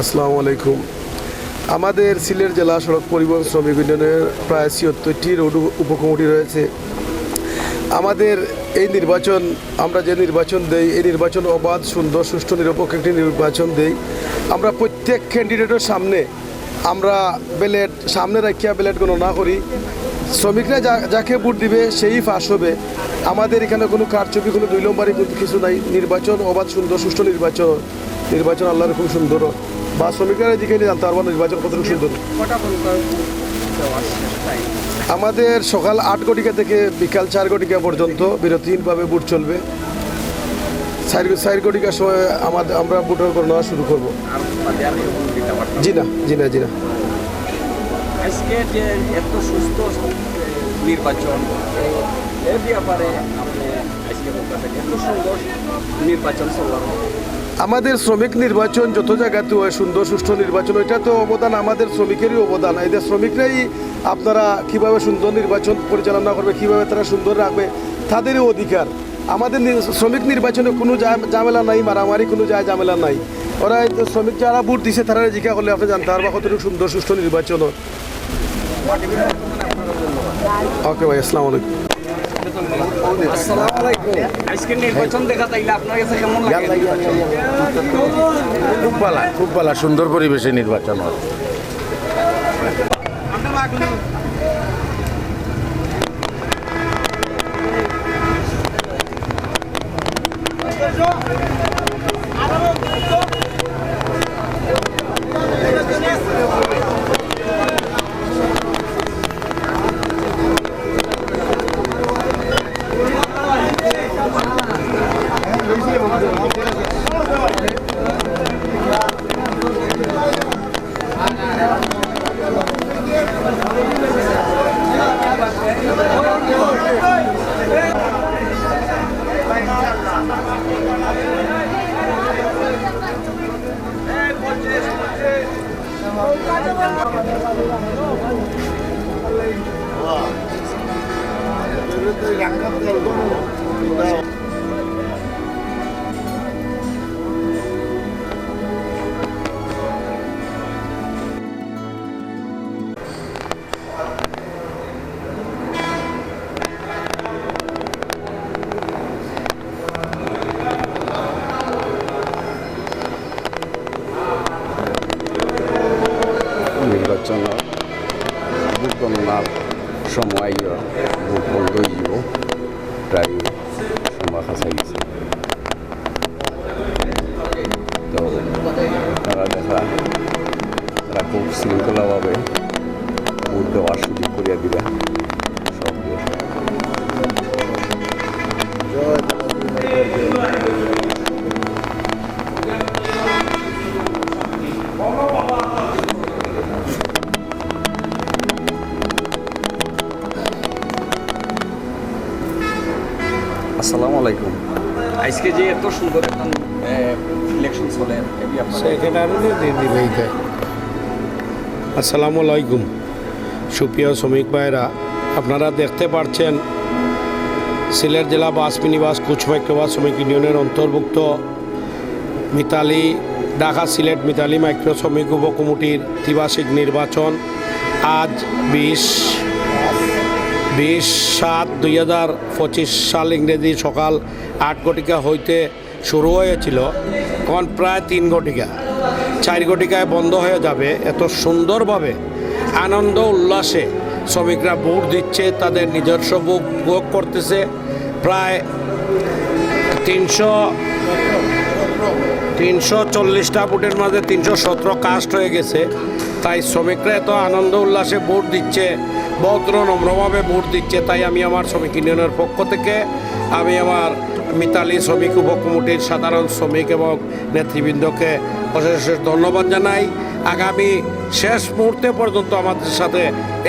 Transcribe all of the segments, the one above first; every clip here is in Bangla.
আসসালামু আলাইকুম। আমাদের সিলেট জেলা সড়ক পরিবহন শ্রমিক ইউনিয়নের প্রায় ছিয়ত্তরটি রোড উপকমিটি রয়েছে। আমাদের এই নির্বাচন, আমরা যে নির্বাচন দেই, এই নির্বাচন অবাধ, সুন্দর, সুষ্ঠু, নিরপেক্ষ একটি নির্বাচন দেই। আমরা প্রত্যেক ক্যান্ডিডেটের সামনে, আমরা ব্যালেট সামনে রাখিয়া ব্যালেট গণনা করি। শ্রমিকরা যাকে ভোট দিবে সেই পাশ হবে। আমাদের এখানে কোনো কারচুপি, কোনো দুই নম্বরই কিন্তু কিছু নাই। নির্বাচন অবাধ, সুন্দর, সুষ্ঠু নির্বাচন। নির্বাচন আল্লাহর খুব সুন্দর। বা শ্রমিকরা এদিকে নিয়ে জানতে পারব নির্বাচন কতটুকু সুন্দর। আমাদের সকাল আট ঘটিকা থেকে বিকাল চার ঘটিকা পর্যন্ত বিরতিহীনভাবে ভোট চলবে। চার চার ঘটিকার সময় আমাদের আমরা ভোটের গণনা শুরু করব। জি না জি না জি না। আজকে যে এত সুস্থ নির্বাচন এর ব্যাপারে এত সুন্দর নির্বাচন আমাদের শ্রমিক নির্বাচন যত জায়গাতে হয় সুন্দর, সুষ্ঠু নির্বাচন, ওইটা তো অবদান আমাদের শ্রমিকেরই অবদান। এদের শ্রমিকরাই আপনারা কীভাবে সুন্দর নির্বাচন পরিচালনা করবে, কীভাবে তারা সুন্দর রাখবে তাদেরই অধিকার। আমাদের নি- শ্রমিক নির্বাচনে কোনো ঝামেলা নাই মারামারি কোনো যায় ঝামেলা নাই। ওরা শ্রমিক যারা ভোট দিছে তারা জিজ্ঞা করলে আপনি জানতে পারবা কতটুকু সুন্দর সুষ্ঠু নির্বাচন। ওকে ভাই আসসালামু আলাইকুম। আসসালামু আলাইকুম। আজকে নির্বাচন দেখা তাইলে আপনার কাছে কেমন লাগে? খুব ভালো খুব ভালো সুন্দর পরিবেশে নির্বাচন হয়। 嗯好的好的好 সময় যাব প্রায় সময় কাছাইছে তো তারা দেখা, তারা খুব শৃঙ্খলাভাবে ভোট দেওয়ার সুযোগ করিয়া দিবে আজকে যে এত সুন্দর ইলেকশন চলে আসসালামু আলাইকুম। সুপ্রিয় শ্রমিক ভাইরা আপনারা দেখতে পাচ্ছেন সিলেট জেলা বাস মিনিবাস কুচমাইক্রবাস শ্রমিক ইউনিয়নের অন্তর্ভুক্ত মিতালি, ঢাকা সিলেট মিতালি মাইক্রো শ্রমিক উপকমিটির ত্রিবার্ষিক নির্বাচন আজ বিশ বিশ সাত দুই হাজার পঁচিশ সাল ইংরেজি সকাল আট ঘটিকা হইতে শুরু হয়েছিল। এখন প্রায় তিন ঘটিকা। চার ঘটিকায় বন্ধ হয়ে যাবে। এত সুন্দরভাবে আনন্দ, উল্লাসে শ্রমিকরা ভোট দিচ্ছে, তাদের নিজস্ব ভোগ ভোগ করতেছে। প্রায় তিনশো তিনশো চল্লিশটা ভোটের মাঝে তিনশো সতেরো কাস্ট হয়ে গেছে। তাই শ্রমিকরা এত আনন্দ, উল্লাসে ভোট দিচ্ছে। ভদ্র নম্রভাবে ভোট দিচ্ছে, তাই আমি আমার শ্রমিক ইউনিয়নের পক্ষ থেকে আমি আমার মিতালি শ্রমিক উপকমিটির সাধারণ শ্রমিক এবং নেতৃবৃন্দকে অশেষ ধন্যবাদ জানাই। আগামী শেষ মুহূর্তে পর্যন্ত আমাদের সাথে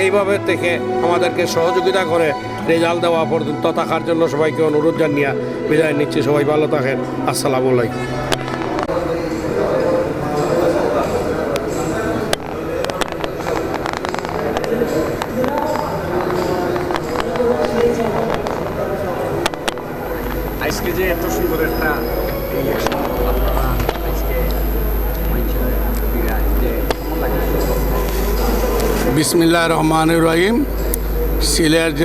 এইভাবে থেকে আমাদেরকে সহযোগিতা করে রেজাল্ট দেওয়া পর্যন্ত থাকার জন্য সবাইকে অনুরোধ জানিয়ে বিদায় নিচ্ছি। সবাই ভালো থাকেন। আসসালামু আলাইকুম। আজকে বিসমিল্লাহ রহমান রহিম। সিলেট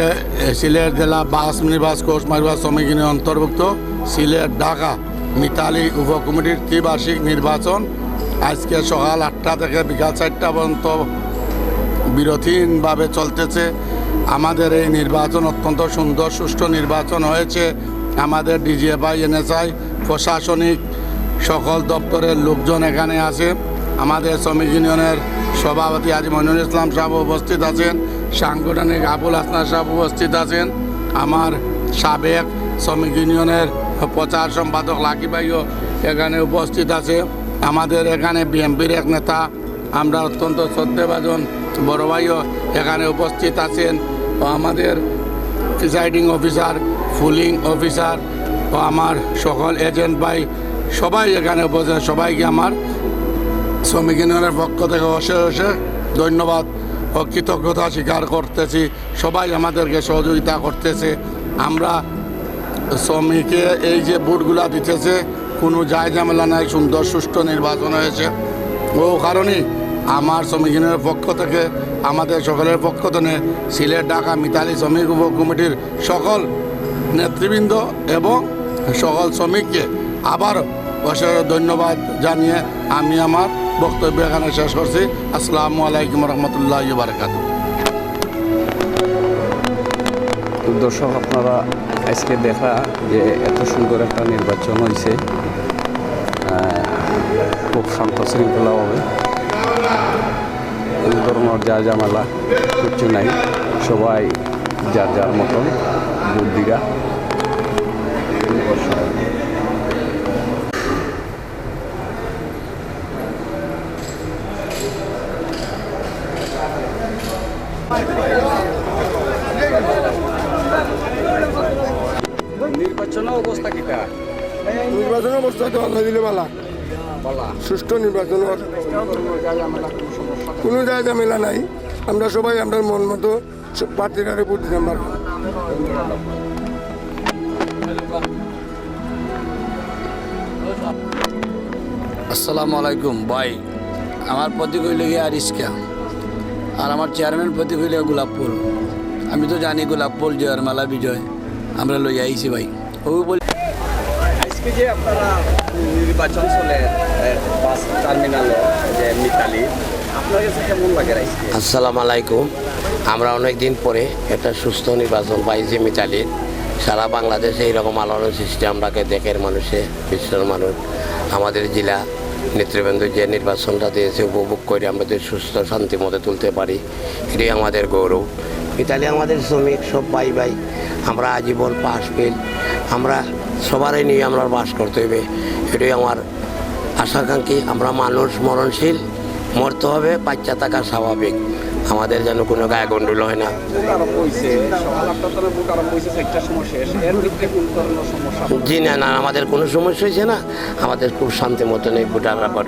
সিলেট জেলা বাস মিনিবাস কোর্স মারিবাস সমিতির অন্তর্ভুক্ত। সিলেট ঢাকা মিতালি উপকমিটির ত্রিবার্ষিক নির্বাচন। আজকে সকাল আটটা থেকে বিকাল চারটা পর্যন্ত বিরতিহীনভাবে চলতেছে। আমাদের এই নির্বাচন অত্যন্ত সুন্দর, সুষ্ঠু নির্বাচন হয়েছে। আমাদের ডিজিএফআই, এনএসআই, প্রশাসনিক সকল দপ্তরের লোকজন এখানে আছে। আমাদের শ্রমিক ইউনিয়নের সভাপতি আজ মনিরুল ইসলাম সাহেব উপস্থিত আছেন। সাংগঠনিক আবুল হাসনার সাহেব উপস্থিত আছেন। আমার সাবেক শ্রমিক ইউনিয়নের প্রচার সম্পাদক লাকি ভাইও এখানে উপস্থিত আছে। আমাদের এখানে বিএনপির এক নেতা, আমরা অত্যন্ত শ্রদ্ধেভাজন বড় ভাইও এখানে উপস্থিত আছেন। আমাদের প্রিসাইডিং অফিসার ফুলিং অফিসার ও আমার সকল এজেন্ট ভাই, সবাই এখানে উপস্থিত, সবাইকে আমার শ্রমিক ইউনিয়নের পক্ষ থেকে অশেষ ধন্যবাদ ও কৃতজ্ঞতা স্বীকার করতেছি। সবাই আমাদেরকে সহযোগিতা করতেছে। আমরা শ্রমিকে এই যে ভোটগুলা দিতেছে, কোনো যায় ঝামেলা নাই, সুন্দর সুষ্ঠু নির্বাচন হয়েছে। ও কারণেই আমার শ্রমিক ইউনিয়নের পক্ষ থেকে, আমাদের সকলের পক্ষ থেকে সিলেট, ঢাকা, মিতালি শ্রমিক কমিটির সকল নেতৃবৃন্দ এবং সকল শ্রমিককে আবার অশেষ ধন্যবাদ জানিয়ে আমি আমার বক্তব্য এখানে শেষ করছি। আসসালামু আলাইকুম রহমতুল্লাহ বারকাত দর্শক, আপনারা আজকে দেখা যে এত সুন্দর একটা নির্বাচন হয়েছে খুব শান্ত শৃঙ্খলাভাবে কোনো ধরনের যা ঝামেলা কিছু নাই, সবাই যার যার মতন। নির্বাচনের অবস্থা কিটা? নির্বাচন অবস্থা তো দিলে বালা বলা। সুষ্ঠু নির্বাচন কোনো জায়গা মেলা নাই। আমরা সবাই আমরা মন মতো প্রার্থীরারে ভোট দিতাম পারব আসসালামু আলাইকুম ভাই। আমার প্রতীক হইলে গিয়ে আরিস্কা আর আমার চেয়ারম্যান প্রতীক হইলে গোলাপ ফুল আমি তো জানি গোলাপ ফুল জয়ের মালা বিজয়। আমরা লই আইছি ভাই। ও বলি আজকে যে আপনারা নির্বাচন চলে বাস টার্মিনালে যে মিতালি আপনার কাছে কেমন লাগে আজকে? আসসালামু আলাইকুম। আমরা অনেক দিন পরে একটা সুস্থ নির্বাচন পাইছি মিতালির। সারা বাংলাদেশে এইরকম আলোড়ন সৃষ্টি আমরাকে দেখের মানুষে, বিশ্বের মানুষ, আমাদের জেলা নেতৃবৃন্দ যে নির্বাচনটা দিয়েছে, উপভোগ করে আমাদের সুস্থ শান্তি মতো তুলতে পারি। এটাই আমাদের গৌরব। মিতালি আমাদের শ্রমিক, সব ভাই ভাই, আমরা আজীবন পাশ পেল আমরা সবারই নিয়ে আমরা বাস করতে হবে। এটাই আমার আশাকাঙ্ক্ষী। আমরা মানুষ মরণশীল। মরতে হবে, বাচ্চা থাকা স্বাভাবিক। আমাদের যেন কোনো গায়ে গন্ডুল হয় না। জি না না, আমাদের কোনো সমস্যা হয়েছে না। আমাদের খুব শান্তি মতন এই ভোটার আবার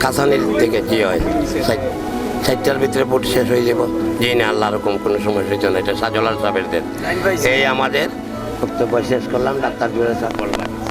কাছানির থেকে জি হয়। চার- চারটার ভিতরে ভোট শেষ হয়ে যাব। জি না, আল্লাহ রকম কোনো সমস্যা হয়েছে না। এটা সাজলার সাহেবের এই আমাদের বক্তব্য শেষ করলাম, ডাক্তার জুড়ে সাহেব বলবেন